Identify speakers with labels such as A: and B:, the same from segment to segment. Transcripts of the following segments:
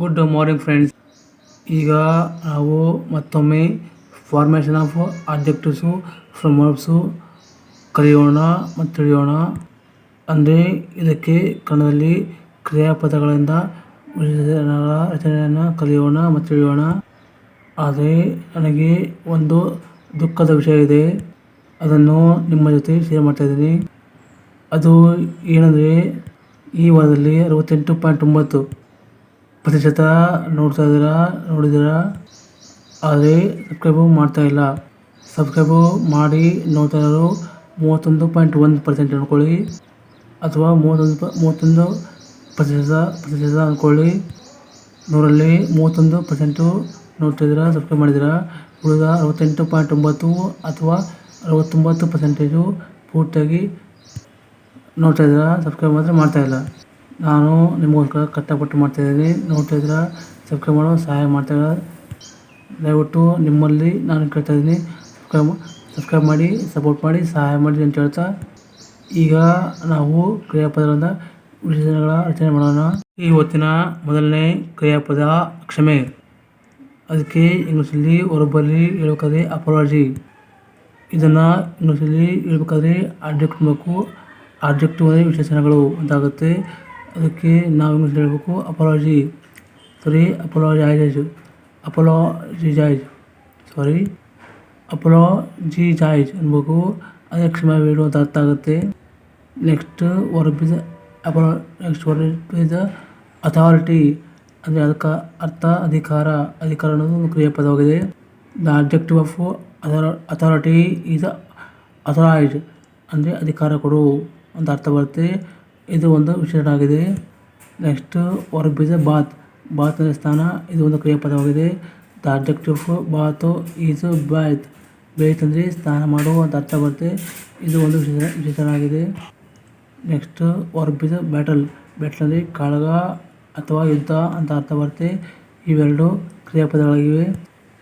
A: Good morning friends ಈಗ ನಾವು ಮತ್ತೊಮ್ಮೆ formation of objectives from verbs ಕಲಿಯೋಣ ಮತ್ತು ತಿಳಿಯೋಣ. ಅಂದರೆ ಇದಕ್ಕೆ ಕನ್ನಡದಲ್ಲಿ ಕ್ರಿಯಾಪದಗಳಿಂದ ರಚನೆಯನ್ನು ಕಲಿಯೋಣ ಮತ್ತು ತಿಳಿಯೋಣ. ಆದರೆ ನನಗೆ ಒಂದು ದುಃಖದ ವಿಷಯ ಇದೆ. ಅದನ್ನು ನಿಮ್ಮ ಜೊತೆ ಶೇರ್ ಮಾಡ್ತಾ ಇದ್ದೀನಿ. ಅದು ಏನಂದರೆ ಈ ವಾರದಲ್ಲಿ ಅರವತ್ತೆಂಟು ಪಾಯಿಂಟ್ ಒಂಬತ್ತು ಪ್ರತಿಶತ ನೋಡ್ತಾ ಇದ್ದೀರಾ ನೋಡಿದ್ದೀರಾ? ಆದರೆ ಸಬ್ಸ್ಕ್ರೈಬು ಮಾಡ್ತಾ ಇಲ್ಲ. ಸಬ್ಸ್ಕ್ರೈಬು ಮಾಡಿ ನೋಡ್ತಾ ಇರೋರು ಮೂವತ್ತೊಂದು ಪಾಯಿಂಟ್ ಒಂದು ಪರ್ಸೆಂಟ್ ಅಂದ್ಕೊಳ್ಳಿ ಅಥವಾ ಮೂವತ್ತೊಂದು ಪ, ಮೂವತ್ತೊಂದು ಪ್ರತಿಶತ ಪ್ರತಿಶತ ಅಂದ್ಕೊಳ್ಳಿ ನೂರಲ್ಲಿ ಮೂವತ್ತೊಂದು ಪರ್ಸೆಂಟು ನೋಡ್ತಿದ್ದೀರಾ ಸಬ್ಸ್ಕ್ರೈಬ್ ಮಾಡಿದ್ದೀರಾ? ಉಳಿದ ಅರವತ್ತೆಂಟು ಪಾಯಿಂಟ್ ಒಂಬತ್ತು ಅಥವಾ ಅರವತ್ತೊಂಬತ್ತು ಪರ್ಸೆಂಟೇಜು ಪೂರ್ತಿಯಾಗಿ ನೋಡ್ತಾ ಇದ್ದೀರಾ ಸಬ್ಸ್ಕ್ರೈಬ್ ಮಾತ್ರ ಮಾಡ್ತಾಯಿಲ್ಲ ನಾನು ನಿಮಗೋಸ್ಕರ ಕಷ್ಟಪಟ್ಟು ಮಾಡ್ತಾಯಿದ್ದೀನಿ ನೋಡ್ತಾ ಇದ್ರೆ ಸಬ್ಸ್ಕ್ರೈಬ್ ಮಾಡೋ, ಸಹಾಯ ಮಾಡ್ತಾ ದಯವಿಟ್ಟು ನಿಮ್ಮಲ್ಲಿ ನಾನು ಕೇಳ್ತಾ ಇದ್ದೀನಿ. ಸಬ್ಸ್ಕ್ರೈಬ್ ಸಬ್ಸ್ಕ್ರೈಬ್ ಮಾಡಿ ಸಪೋರ್ಟ್ ಮಾಡಿ, ಸಹಾಯ ಮಾಡಿ ಅಂತ ಹೇಳ್ತಾ. ಈಗ ನಾವು ಕ್ರಿಯಾಪದಗಳಿಂದ ವಿಶೇಷಗಳ ರಚನೆ ಮಾಡೋಣ. ಈ ಹೊತ್ತಿನ ಮೊದಲನೇ ಕ್ರಿಯಾಪದ ಕ್ಷಮೆ. ಅದಕ್ಕೆ ಇಂಗ್ಲೀಷಲ್ಲಿ ಒಬ್ಬರಲ್ಲಿ ಹೇಳ್ಬೇಕಾದ್ರೆ ಅಪಾಲಜಿ ಇದನ್ನು ಇಂಗ್ಲೀಷಲ್ಲಿ ಹೇಳ್ಬೇಕಾದ್ರೆ ಆಬ್ಜೆಕ್ಟ್ ಆಬ್ಜೆಕ್ಟ್ ಅಂದರೆ ವಿಶೇಷಣಗಳು ಅಂತಾಗುತ್ತೆ. ಅದಕ್ಕೆ ನಾವು ಇಂಗ್ಲೀಷಲ್ಲಿ ಹೇಳಬೇಕು, ಅಪಾಲಜಿ ಸಾರಿ ಜಿ ಅಪಾಲಜಿಜೈಜ್ ಸಾರಿ ಅಪಾಲಜಿಜೈಜ್ ಅನ್ಬೇಕು ಅದೇ ಕ್ಷಮೆ ಬೇಡು ಅಂತ ಅರ್ಥ ಆಗುತ್ತೆ. ನೆಕ್ಸ್ಟ್ ವರ್ಬ್ ಅಪಲೋ ನೆಕ್ಸ್ಟ್ ವರ್ಬ್ ಇಸ್ ಅಥಾರಿಟಿ ಅಂದರೆ ಅದಕ್ಕೆ ಅರ್ಥ, ಅಧಿಕಾರ ಅಧಿಕಾರ ಅನ್ನೋದು ಒಂದು ಕ್ರಿಯಾಪದವಾಗಿದೆ. The objective of ಅಥಾರ authority is authorize ಅಂದರೆ ಅಧಿಕಾರ ಕೊಡು ಅಂತ ಅರ್ಥ ಬರುತ್ತೆ. ಇದು ಒಂದು ವಿಶೇಷವಾಗಿದೆ ನೆಕ್ಸ್ಟ್ ವರ್ಬ್ ಬೀಜ ಬಾತ್ ಬಾತ್ ಅಂದರೆ ಸ್ಥಾನ, ಇದು ಒಂದು ಕ್ರಿಯಾಪದವಾಗಿದೆ. The objective bath is bathe bathe ಅಂದರೆ ಸ್ನಾನ ಮಾಡು ಅಂತ ಅರ್ಥ ಬರುತ್ತೆ. ಇದು ಒಂದು ವಿಶೇಷ ನೆಕ್ಸ್ಟ್ ವರ್ಬ್ ಬೀಜ ಬ್ಯಾಟಲ್ ಬ್ಯಾಟಲ್ ಅಂದರೆ ಕಾಳಗ ಅಥವಾ ಯುದ್ಧ ಅಂತ ಅರ್ಥ ಬರುತ್ತೆ. ಇವೆರಡು ಕ್ರಿಯಾಪದಗಳಾಗಿವೆ.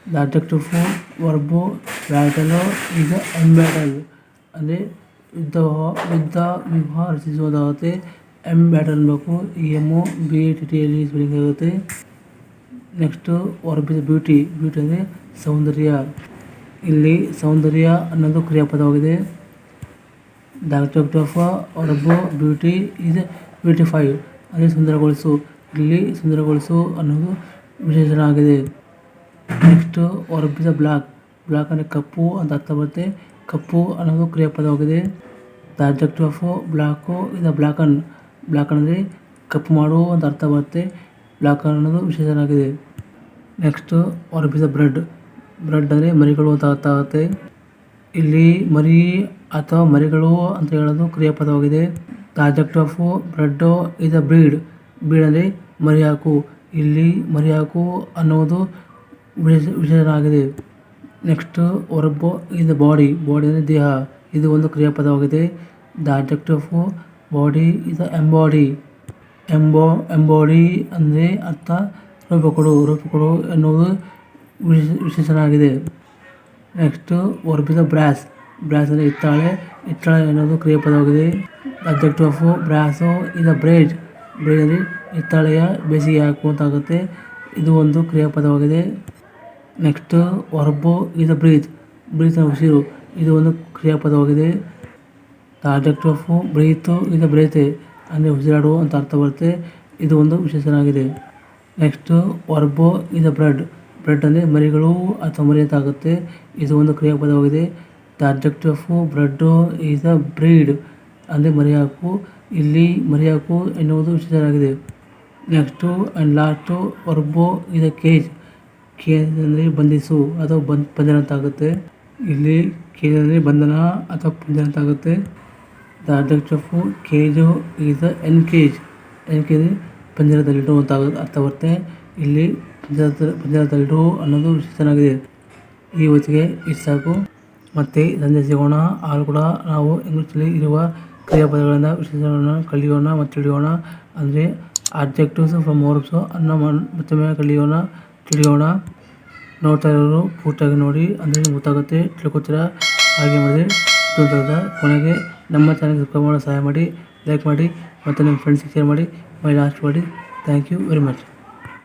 A: ದ ವರ್ಬ್ ವರ್ಬು ಬ್ಯಾಟಲು ಈಗ ಅನ್ಬ್ಯಾಟಲ್ ಅಂದರೆ ಯುದ್ಧ ಯುದ್ಧ ವ್ಯೂಹ ರಚಿಸುವುದಾಗುತ್ತೆ ಎಂ ಬ್ಯಾಟಲ್ ಅನ್ಬೇಕು ಈ ಎಮ್ಮು ಬಿ ಟಿ ಟಿಯಲ್ಲಿ ಸ್ಪೆಲ್ಲಿಂಗ್ ಆಗುತ್ತೆ next verb is beauty beauty ಅಂದರೆ ಸೌಂದರ್ಯ ಇಲ್ಲಿ ಸೌಂದರ್ಯ ಅನ್ನೋದು ಕ್ರಿಯಾಪದವಾಗಿದೆ the object of verb beauty is beautify ಅಂದರೆ ಸುಂದರಗೊಳಿಸು ಇಲ್ಲಿ ಸುಂದರಗೊಳಿಸು ಅನ್ನೋದು ವಿಶೇಷಣ ಆಗಿದೆ next verb is black black ಅಂದರೆ ಕಪ್ಪು ಅಂತ ಅರ್ಥ ಬರುತ್ತೆ ಕಪ್ಪು ಅನ್ನೋದು ಕ್ರಿಯಾಪದವಾಗಿದೆ ದ ಆಬ್ಜೆಕ್ಟಿವ್ ಆಫ್ ಬ್ಲಾಕು ಇದು ಬ್ಲಾಕನ್ ಬ್ಲಾಕನ್ ಅಂದರೆ ಕಪ್ಪು ಮಾಡು ಅಂತ ಅರ್ಥ ಬರುತ್ತೆ. ಬ್ಲಾಕನ್ ಅನ್ನೋದು ವಿಶೇಷನಾಗಿದೆ next verb the bred bred ಅಂದರೆ ಮರಿಗಳು ಅಂತ ಅರ್ಥ ಆಗುತ್ತೆ. ಇಲ್ಲಿ ಮರಿ ಅಥವಾ ಮರಿಗಳು ಅಂತ ಹೇಳೋದು ಕ್ರಿಯಾಪದವಾಗಿದೆ the object of bred uh breed breed ಅಂದರೆ ಮರಿ ಹಾಕು ಇಲ್ಲಿ ಮರಿ ಹಾಕು ಅನ್ನೋದು ವಿಶೇಷ ವಿಶೇಷಣ ಆಗಿದೆ ನೆಕ್ಸ್ಟ್ ಒರಬೊ ಇದು ಬಾಡಿ ಬಾಡಿ ಅಂದರೆ ದೇಹ ಇದು ಒಂದು ಕ್ರಿಯಾಪದವಾಗಿದೆ the adjective of body is embody ಎಂಬೋ embody ಅಂದರೆ ಅರ್ಥ ರೂಪ ಕೊಡು ರೂಪ ಕೊಡು ಎನ್ನುವುದು ವಿಶೇಷ ವಿಶೇಷಣ ಆಗಿದೆ ನೆಕ್ಸ್ಟು ಹೊರಬಿದ ಬ್ರಾಸ್ ಬ್ರಾಸ್ ಅಂದರೆ ಹಿತ್ತಾಳೆ ಹಿತ್ತಾಳೆ ಎನ್ನುವುದು ಕ್ರಿಯಾಪದವಾಗಿದೆ ಅಬ್ಜೆಕ್ಟಿವ್ ಆಫ್ ಬ್ರಾಸ್ ಇದು ಬ್ರೇಡ್ ಬ್ರೇಡ್ ಅಂದರೆ ಹಿತ್ತಾಳೆಯ ಬೇಸಿಗೆ ಹಾಕುವಂತಾಗುತ್ತೆ ಇದು ಒಂದು ಕ್ರಿಯಾಪದವಾಗಿದೆ ನೆಕ್ಸ್ಟು ವರ್ಬು ಇದು ಬ್ರೀತ್ ಬ್ರೀತ್ ಉಸಿರು ಇದು ಒಂದು ಕ್ರಿಯಾಪದವಾಗಿದೆ. ದ ಆಬ್ಜೆಕ್ಟ್ ಆಫ್ ಬ್ರೀತು ಇದು ಬ್ರೀತೆ ಅಂದರೆ ಉಸಿರಾಡು ಅಂತ ಅರ್ಥ ಬರುತ್ತೆ. ಇದು ಒಂದು ವಿಶೇಷಣ next next verb a bred bred ಅಂದರೆ ಮರಿಗಳು ಅಥವಾ ಮರಿ ಅಂತ ಆಗುತ್ತೆ. ಇದು ಒಂದು ಕ್ರಿಯಾಪದವಾಗಿದೆ. The object of bred is a breed ಅಂದರೆ ಮರಿ ಹಾಕು. ಇಲ್ಲಿ ಮರಿ ಹಾಕು ಎನ್ನುವುದು ವಿಶೇಷನಾಗಿದೆ ನೆಕ್ಸ್ಟು ಆ್ಯಂಡ್ ಲಾಸ್ಟು ವರ್ಬೋ ಇದು ಕೇಜ್ ಕೇಜ್ ಅಂದರೆ ಬಂಧಿಸು ಅಥವಾ ಬಂದ್ ಬಂಧನ ಅಂತ ಆಗುತ್ತೆ. ಇಲ್ಲಿ ಕೇಜ್ ಅಂದರೆ ಬಂಧನ ಅಥವಾ ಬಂಧನ ಅಂತ ಆಗುತ್ತೆ. ದ ಅಧ್ಯಕ್ಷ of cage is an cage an cage ಪಂಜರದಲ್ಲಿಡು ಅಂತ ಅರ್ಥ ಬರುತ್ತೆ. ಇಲ್ಲಿ ಪಂಜರದ ಪಂಜರದಲ್ಲಿಡು ಅನ್ನೋದು ವಿಶೇಷನಾಗಿದೆ ಈ ಹೊತ್ತಿಗೆ ಇಷ್ಟು ಸಾಕು. ಮತ್ತು ಸಂಜೆ ಸಿಗೋಣ ಆಗ ಕೂಡ ನಾವು ಇಂಗ್ಲೀಷಲ್ಲಿ ಇರುವ ಕ್ರಿಯಾಪದಗಳಿಂದ ವಿಶೇಷಗಳನ್ನು ಕಲಿಯೋಣ ಮತ್ತು ತಿಳಿಯೋಣ ಅಂದರೆ ಆಬ್ಜೆಕ್ಟಿವ್ಸ್ ಫ್ರಮ್ ವರ್ಬ್ಸು ಅನ್ನ ಮತ್ತೊಮ್ಮೆ ಕಲಿಯೋಣ. ತಿಳಿಯೋಣ. ನೋಡ್ತಾ ಇರೋರು ಪೂರ್ತಿಯಾಗಿ ನೋಡಿ, ಅಂದರೆ ಗೊತ್ತಾಗುತ್ತೆ, ತಿಳ್ಕೊತೀರಾ? ಹಾಗೆ ಮಾಡಿ ಗೊತ್ತಾಗುತ್ತೆ ಕೊನೆಗೆ ನಮ್ಮ ಚಾನಲ್ ಸಬ್ಸ್ಕ್ರೈಬ್ ಮಾಡೋ ಸಹಾಯ ಮಾಡಿ ಲೈಕ್ ಮಾಡಿ, ಮತ್ತು ನಿಮ್ಮ ಫ್ರೆಂಡ್ಸಿಗೆ ಶೇರ್ ಮಾಡಿ ಮೈ ಲಾಸ್ಟ್ ಮಾಡಿ. Thank you very much